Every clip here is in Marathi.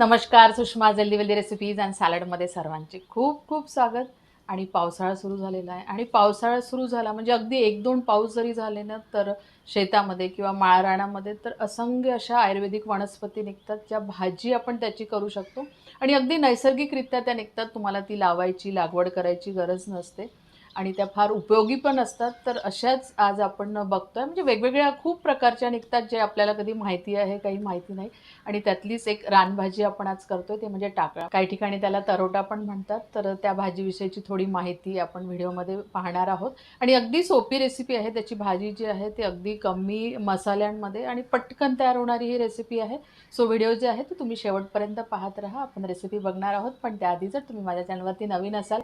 नमस्कार सुषमा जल्दीवल्दी रेसिपीज अँड सॅलडमध्ये सर्वांचे खूप खूप स्वागत. आणि पावसाळा सुरू झालेला आहे. आणि पावसाळा सुरू झाला म्हणजे अगदी एक दोन पाऊस जरी झाले ना तर शेतामध्ये किंवा माळराणामध्ये तर असंख्य अशा आयुर्वेदिक वनस्पती निघतात ज्या भाजी आपण त्याची करू शकतो. आणि अगदी नैसर्गिकरित्या त्या निघतात. तुम्हाला ती लावायची लागवड करायची गरज नसते. आणि त्या फार उपयोगी पण असतात. तर अशाच आज आपण बघतोय. म्हणजे वेगवेगळ्या खूप प्रकारच्या निघतात जे आपल्याला कधी माहिती आहे काही माहिती नाही. आणि त्यातलीच एक रानभाजी आपण आज करतोय ते म्हणजे टाकळा. काही ठिकाणी त्याला तरोटा पण म्हणतात. तर त्या भाजीविषयीची थोडी माहिती आपण व्हिडिओमध्ये पाहणार आहोत. आणि अगदी सोपी रेसिपी आहे त्याची. भाजी जी आहे ती अगदी कमी मसाल्यांमध्ये आणि पटकन तयार होणारी ही रेसिपी आहे. सो व्हिडिओ जे आहे ते तुम्ही शेवटपर्यंत पाहत राहा. आपण रेसिपी बघणार आहोत. पण त्याआधी जर तुम्ही माझ्या चॅनलवरती नवीन असाल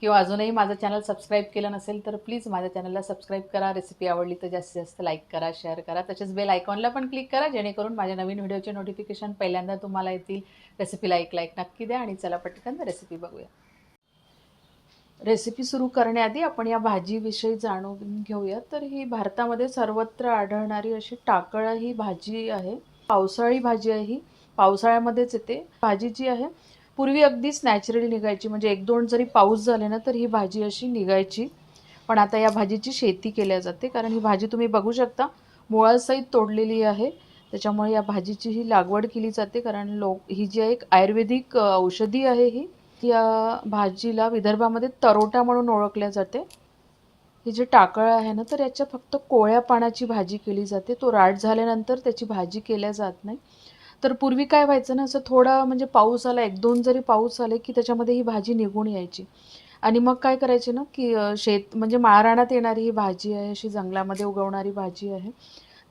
किंवा अजूनही माझं चॅनल सबस्क्राईब केलं नसेल तर प्लीज माझ्या चॅनलला सबस्क्राईब करा. रेसिपी आवडली तर जास्तीत जास्त लाईक करा शेअर करा. तसेच बेल आयकॉनला पण क्लिक करा जेणेकरून माझ्या नवीन व्हिडिओचे नोटिफिकेशन पहिल्यांदा तुम्हाला येतील. रेसिपीला एक लाईक नक्की द्या आणि चला पटकन रेसिपी बघूया. रेसिपी सुरू करण्याआधी आपण या भाजीविषयी जाणून घेऊया. तर ही भारतामध्ये सर्वत्र आढळणारी अशी टाकळ ही भाजी आहे. पावसाळी भाजी आहे ही. पावसाळ्यामध्येच येते. भाजी जी आहे पूर्वी अगदीच नॅचरली निघायची. म्हणजे एक दोन जरी पाऊस झाले ना तर ही भाजी अशी निघायची. पण आता या भाजीची शेती केल्या जाते. कारण ही भाजी तुम्ही बघू शकता मुळासहित तोडलेली आहे. त्याच्यामुळे या भाजीची ही लागवड केली जाते. कारण लोक ही जी एक आयुर्वेदिक औषधी आहे ही या भाजीला विदर्भामध्ये तरोटा म्हणून ओळखल्या जाते. हे जे टाकळं आहे ना तर याच्या फक्त कोळ्या पानाची भाजी केली जाते. तो राट झाल्यानंतर त्याची भाजी केल्या जात नाही. तर पूर्वी काय व्हायचं ना असं थोडा म्हणजे पाऊस आला एक दोन जरी पाऊस आले की त्याच्यामध्ये ही भाजी निघून यायची. आणि मग काय करायचे ना की शेत म्हणजे माळराणात येणारी ही भाजी आहे अशी जंगलामध्ये उगवणारी भाजी आहे.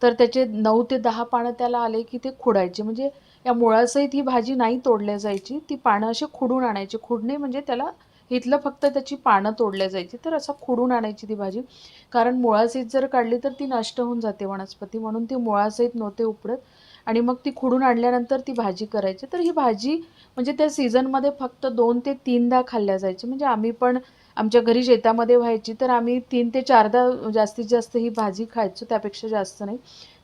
तर त्याचे नऊ ते दहा पानं त्याला आले की ते खुडायचे. म्हणजे या मुळासहित ही भाजी नाही तोडल्या जायची ती पानं अशी खुडून आणायची. खुडणे म्हणजे त्याला इथलं फक्त त्याची पानं तोडल्या जायची. तर असं खुडून आणायची ती भाजी. कारण मुळासहित जर काढली तर ती नष्ट होऊन जाते वनस्पती म्हणून ती मुळासहित नव्हते उपडत आणि मग ती खुडून आणल्यानंतर ती भाजी करायची. तर ही भाजी म्हणजे त्या सीझनमध्ये फक्त दोन ते तीनदा खाल्ल्या जायची म्हणजे आम्ही पण आमच्या घरी शेतामध्ये व्हायची तर आम्ही तीन ते चारदा जास्तीत जास्त ही भाजी खायचो त्यापेक्षा जास्त नाही.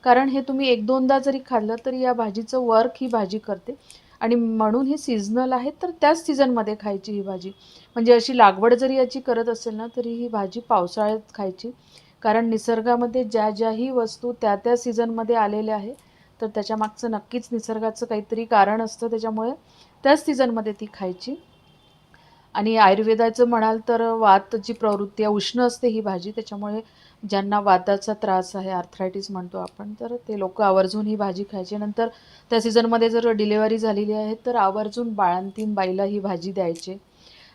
कारण हे तुम्ही एक दोनदा जरी खाल्लं तरी या भाजीचं वर्क ही भाजी करते. आणि म्हणून ही सीझनल आहे तर त्याच सीझनमध्ये खायची ही भाजी. म्हणजे अशी लागवड जरी याची करत असेल ना तरी ही भाजी पावसाळ्यात खायची. कारण निसर्गामध्ये ज्या ज्याही वस्तू त्या त्या सीझनमध्ये आलेल्या आहे तर त्याच्या मागचं नक्कीच निसर्गाचं काहीतरी कारण असतं त्याच्यामुळे त्याच सीझनमध्ये ती खायची. आणि आयुर्वेदाचं म्हणाल तर वातची प्रवृत्ती आहे उष्ण असते ही भाजी त्याच्यामुळे ज्यांना वाताचा त्रास आहे आर्थरायटिस म्हणतो आपण तर ते लोक आवर्जून ही भाजी खायची. नंतर त्या सीझनमध्ये जर डिलेवरी झालेली आहे तर आवर्जून बाळंतीन बाईला ही भाजी द्यायची.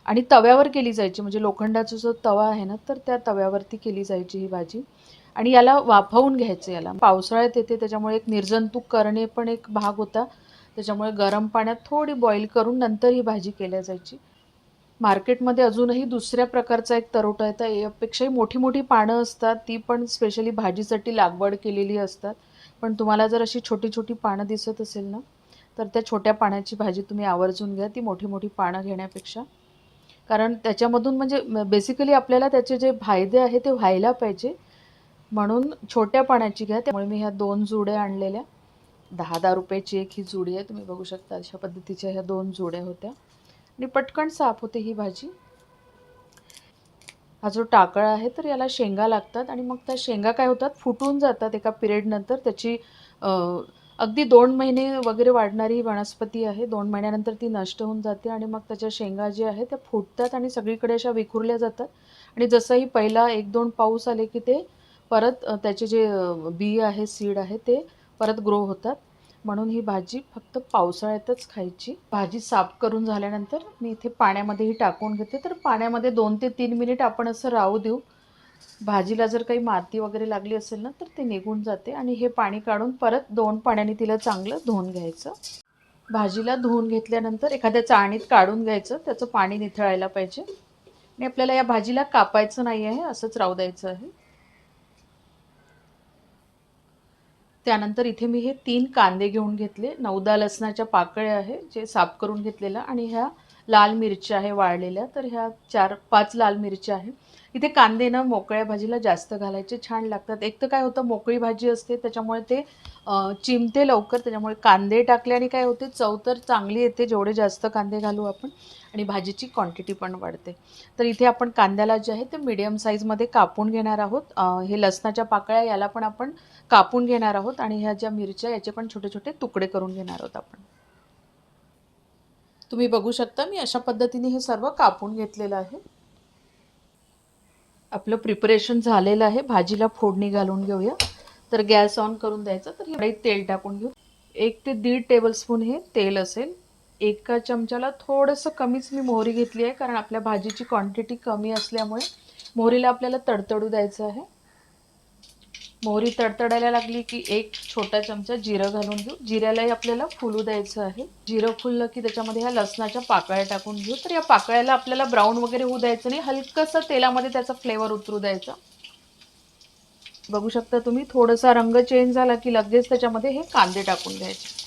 आणि तव्यावर केली जायची म्हणजे लोखंडाचा जो तवा आहे ना तर त्या तव्यावरती केली जायची ही भाजी. आणि याला वाफवून घ्यायचं याला. पावसाळ्यात येते त्याच्यामुळे एक निर्जंतुक करणे पण एक भाग होता. त्याच्यामुळे गरम पाण्यात थोडी बॉईल करून नंतर ही भाजी केल्या जायची. मार्केटमध्ये अजूनही दुसऱ्या प्रकारचा एक तरोटा येतं. यापेक्षाही मोठी मोठी पानं असतात. ती पण स्पेशली भाजीसाठी लागवड केलेली असतात. पण तुम्हाला जर अशी छोटी छोटी पानं दिसत असेल ना तर त्या छोट्या पाण्याची भाजी तुम्ही आवर्जून घ्या. ती मोठी मोठी पानं घेण्यापेक्षा. कारण त्याच्यामधून म्हणजे बेसिकली आपल्याला त्याचे जे फायदे आहे ते व्हायला पाहिजे. म्हणून छोट्या पाण्याची घ्या. त्यामुळे मी ह्या दोन जुड्या आणलेल्या. दहा दहा रुपयाची एक ही जुडी आहे. तुम्ही बघू शकता अशा पद्धतीच्या ह्या दोन जुड्या होत्या. आणि पटकन साफ होते ही भाजी. हा जो टाकळ आहे तर याला शेंगा लागतात आणि मग त्या शेंगा काय होतात? फुटून जातात एका पिरियडनंतर त्याची अगदी दोन महिने वगैरे वाढणारी ही वनस्पती आहे. दोन महिन्यानंतर ती नष्ट होऊन जाते आणि मग त्याच्या शेंगा जे आहेत त्या फुटतात आणि सगळीकडे अशा विखुरल्या जातात. आणि जसंही पहिला एक दोन पाऊस आले की ते परत त्याचे जे बी आहे सीड आहे ते परत ग्रो होतात. म्हणून ही भाजी फक्त पावसाळ्यातच खायची. भाजी साफ करून झाल्यानंतर मी इथे पाण्यामध्ये ही टाकून घेते. तर पाण्यामध्ये दोन ते तीन मिनिट आपण असं राहू देऊ. भाजीला जर काही माती वगैरे लागली असेल ना तर ते निघून जाते आणि हे पाणी काढून परत दोन पाण्याने तिला चांगलं धुवून घ्यायचं. भाजीला धुवून घेतल्यानंतर एखाद्या चाळणीत काढून घ्यायचं. त्याचं पाणी निथळायला पाहिजे. आणि आपल्याला या भाजीला कापायचं नाही आहे असंच राहू द्यायचं आहे. त्यानंतर इथे मी हे तीन कांदे घेऊन घेतले. नऊदा लसणाच्या पाकळ्या आहे जे साफ करून घेतलेला. आणि ह्या लाल मिरच्या आहे वाळलेल्या तर ह्या चार पाच लाल मिरच्या आहे इथे कांदे ना मोकळ्या भाजीला जास्त घालायचे छान लागतात. एक तर काय होतं मोकळी भाजी असते त्याच्यामुळे ते चिमते लवकर त्याच्यामुळे कांदे टाकल्याने काय होते चव तर चांगली येते जेवढे जास्त कांदे घालू आपण आणि भाजीची क्वांटिटी पण वाढते. तर इथे आपण कांद्याला जे आहे ते मिडियम साईजमध्ये कापून घेणार आहोत. हे लसणाच्या पाकळ्या याला पण आपण कापून घेणार आहोत आणि ह्या ज्या मिरच्या याचे पण छोटे छोटे तुकडे करून घेणार आहोत आपण. तुम्ही बघू शकता मी अशा पद्धतीने हे सर्व कापून घेतलेलं आहे. आपलं प्रिपरेशन झालेलं आहे. भाजीला फोडणी घालून घेऊया. तर गॅस ऑन करून द्यायचा तर हे तेल टाकून घेऊ. एक ते दीड टेबलस्पून हे तेल असेल. एका चमच्याला थोडंसं कमीच मी मोहरी घेतली आहे कारण आपल्या भाजीची क्वांटिटी कमी असल्यामुळे मोहरीला आपल्याला तडतडू द्यायचं आहे. मोहरी तडतडायला लागली की एक छोटा चमचा जिरं घालून घेऊ. जिऱ्यालाही आपल्याला फुलू द्यायचं आहे. जिरं फुललं की त्याच्यामध्ये ह्या लसणाच्या पाकळ्या टाकून घेऊ. तर या पाकळ्याला आपल्याला ब्राऊन वगैरे होऊ द्यायचं नाही. हलकंसं तेलामध्ये त्याचा फ्लेवर उतरू द्यायचा. बघू शकता तुम्ही थोडासा रंग चेंज झाला की लगेच त्याच्यामध्ये हे कांदे टाकून द्यायचे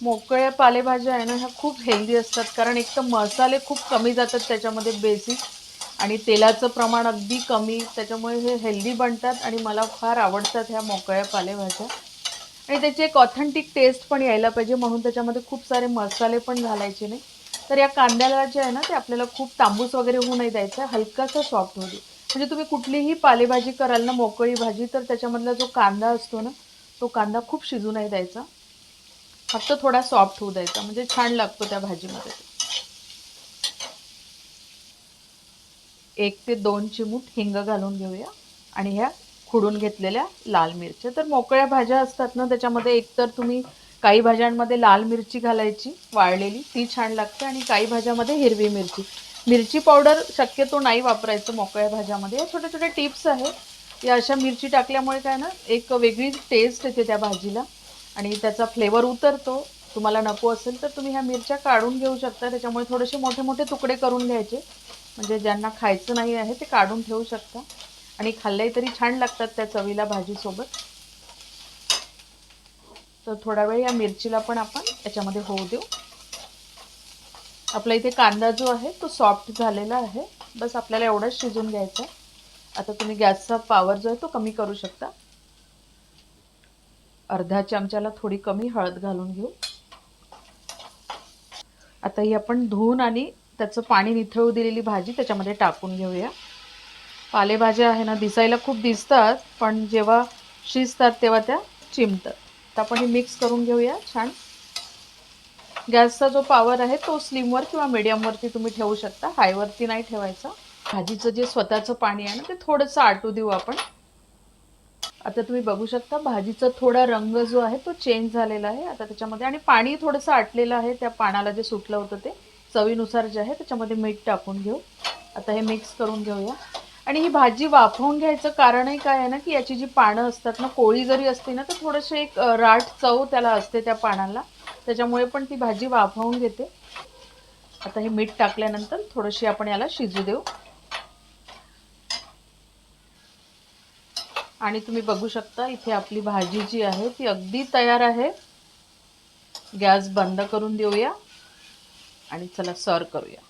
मोकळ्या पालेभाज्या आहे ना ह्या खूप हेल्दी असतात. कारण एक तर मसाले खूप कमी जातात त्याच्यामध्ये बेसिक आणि तेलाचं प्रमाण अगदी कमी त्याच्यामुळे हे हेल्दी बनतात आणि मला फार आवडतात ह्या मोकळ्या पालेभाज्या. आणि त्याची एक ऑथेंटिक टेस्ट पण यायला पाहिजे म्हणून त्याच्यामध्ये खूप सारे मसाले पण घालायचे नाही. तर या कांद्याला जे आहे ना ते आपल्याला खूप तांबूस वगैरे होऊ नाही द्यायचा हलकासा सॉफ्ट होऊ दे. म्हणजे तुम्ही कुठलीही पालेभाजी कराल ना मोकळी भाजी तर त्याच्यामधला जो कांदा असतो ना तो कांदा खूप शिजू नाही द्यायचा. फक्त थोडा सॉफ्ट होऊ द्यायचा म्हणजे छान लागतो त्या भाजीमध्ये. एक ते दोन चिमूट हिंग घालून घेऊया. आणि ह्या खुडून घेतलेल्या लाल मिरच्या. तर मोकळ्या भाज्या असतात ना त्याच्यामध्ये एकतर तुम्ही काही भाज्यांमध्ये लाल मिरची घालायची वाळलेली ती छान लागते. आणि काही भाज्यामध्ये हिरवी मिरची. मिरची पावडर शक्यतो नाही वापरायचं मोकळ्या भाज्यामध्ये. या छोट्या छोट्या टिप्स आहेत. या अशा मिरची टाकल्यामुळे काय ना एक वेगळी टेस्ट येते त्या भाजीला. आणि त्याचा फ्लेवर उतरतो. तुम्हाला नको असेल तर तुम्ही ह्या मिरच्या काढून घेऊ शकता. त्याच्यामुळे थोडेसे मोठे मोठे तुकडे करून घ्यायचे. म्हणजे ज्यांना खायचं नाही आहे ते काढून ठेवू शकता. आणि खाल्ले तरी छान लागतात त्या चवीला भाजीसोबत. तर थोडा वेळ या मिरचीला पण आपण याच्यामध्ये होऊ देऊ. आपला इथे कांदा जो आहे तो सॉफ्ट झालेला आहे. बस आपल्याला एवढंच शिजून घ्यायचं आहे. आता तुम्ही गॅसचा पॉवर जो आहे तो कमी करू शकता. अर्धा चमच्याला थोडी कमी हळद घालून घेऊ. आता ही आपण धुवून आणि त्याचं पाणी निथळू दिलेली भाजी त्याच्यामध्ये टाकून घेऊया. पालेभाज्या आहे ना दिसायला खूप दिसतात पण जेव्हा शिजतात तेव्हा त्या चिमतात. तर आपण हे मिक्स करून घेऊया छान. गॅसचा जो पॉवर आहे तो स्लिमवर किंवा मीडियमवरती तुम्ही ठेवू शकता हायवरती नाही ठेवायचा. भाजीचं जे स्वतःचं पाणी आहे ना ते थोडंसं आटू देऊ आपण. आता तुम्ही बघू शकता भाजीचा थोडा रंग जो आहे तो चेंज झालेला आहे. आता त्याच्यामध्ये आणि पाणी थोडंसं आटलेलं आहे त्या पाण्याला जे सुटलं होतं ते. चवीनुसार जे आहे त्याच्यामध्ये मीठ टाकून घेऊ. आता हे मिक्स करून घेऊया. आणि ही भाजी वाफवून घ्यायचं कारणही काय आहे ना की याची जी पानं असतात ना कोळी जरी असते ना तर थोडेसे एक राठ चव त्याला असते त्या पानाला. त्याच्यामुळे पण ती भाजी वाफवून घेते. आता हे मीठ टाकल्यानंतर थोडीशी आपण याला शिजू देऊ. आणि तुम्ही बघू शकता इथे आपली भाजी जी आहे ती अगदी तयार आहे. गॅस बंद करून देऊया. आणि चला सर्व करूया.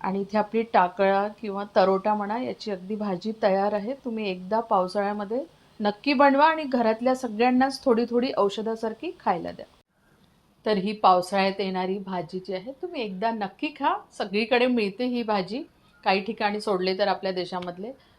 आणि इथे आपली टाकळा किंवा तरोटा म्हणा याची अगदी भाजी तयार आहे. तुम्ही एकदा पावसाळ्यामध्ये नक्की बनवा आणि घरातल्या सगळ्यांनाच थोडी थोडी औषधासारखी खायला द्या. तर ही पावसाळ्यात येणारी भाजी जी आहे तुम्ही एकदा नक्की खा. सगळीकडे मिळते ही भाजी. काही ठिकाणी सोडले तर आपल्या देशामधले.